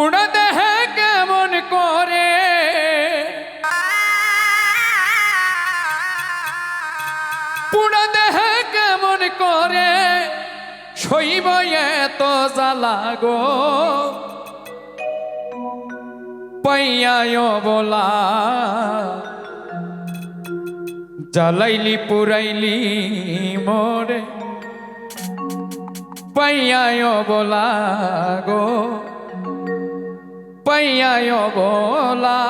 পুরো দেহে কেমন করে? পুরো দেহে কেমন করে? শৈব এত জ্বালা গো। পাইয়ায় বলা। জ্বালাইলি, পুরাইলি মোরে। পাইয়ায় বলা গো। পাইয়ায় বলা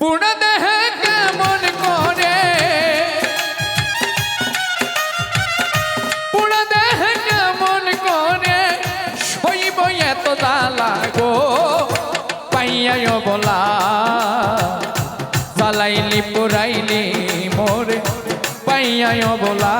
পুরা দেহে কেমন করে? পুরা দেহে কেমন করে? শৈব এত দালা গো পাইয়ায় বলা জ্বালাইলি পুরাইলি মোরে পাইয়ায় বলা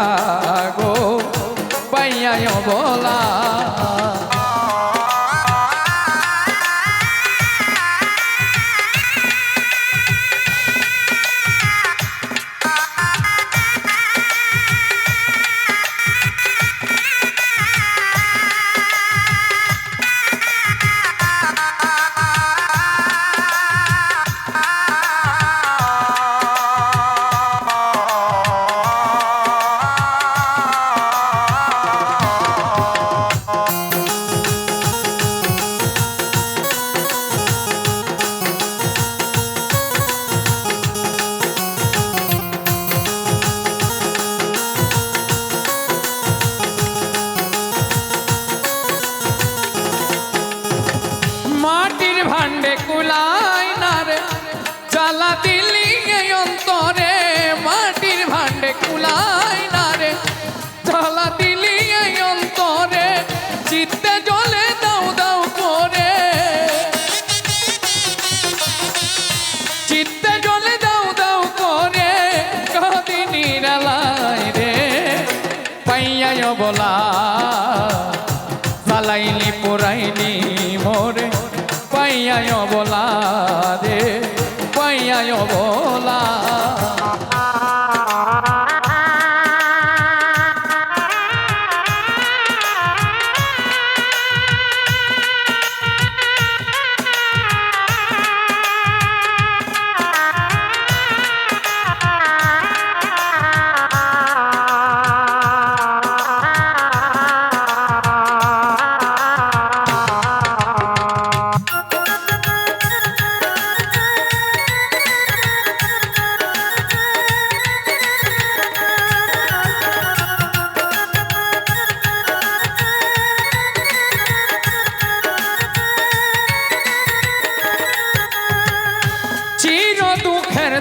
পাইয়ায় বলা রে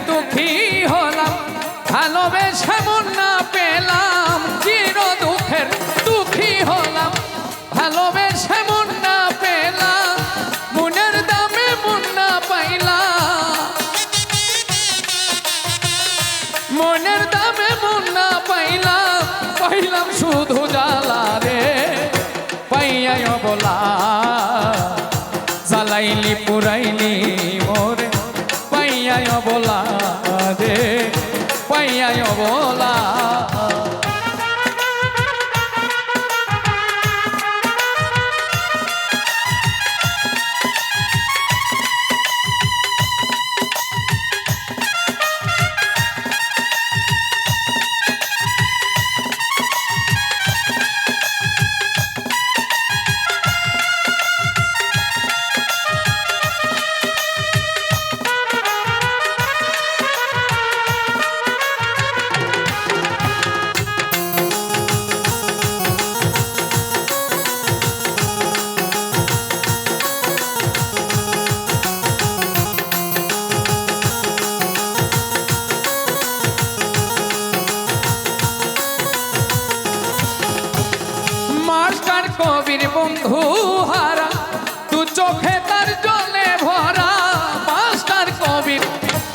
দুঃখী হলাম, ভালোবেসে মন না পেলাম, চির দুঃখের দুঃখী হলাম, ভালোবেসে মন না পেলাম, মনের দামে মন না পাইলাম। মনের দামে মন না পাইলাম পাইলাম শুধু জ্বালা রে পাইয়ায় বলা জ্বালাইলি, পুরাইলি মোরে পাইয়ায় বলা পাইয়ায় কবির বন্ধু হারা, তু চোখে তার জলে ভরা মাস্টার কবির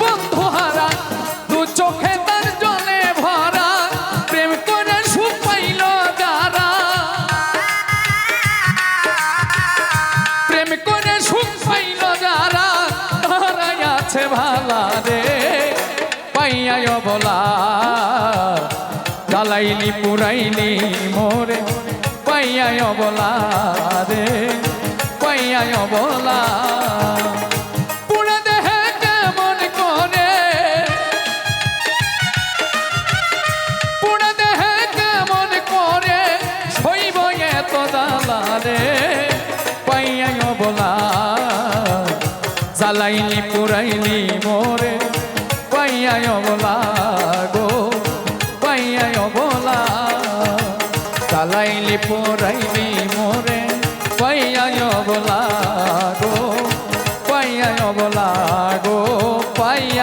বন্ধু হারা, তু চোখে তার জলে ভরা, প্রেম করে সুখ পাইল যারা। প্রেম করে সুখ পাইল যারা, তারাই আছে ভালা রে পাইয়ায় বলা জ্বালাইলি পুরাইলি মোরে পাইয়াই অবলা রে পাইয়াই অবলা পুরা দেহে কেমন করে? অবলা গো পাইয়া অবলা গো পাইয়া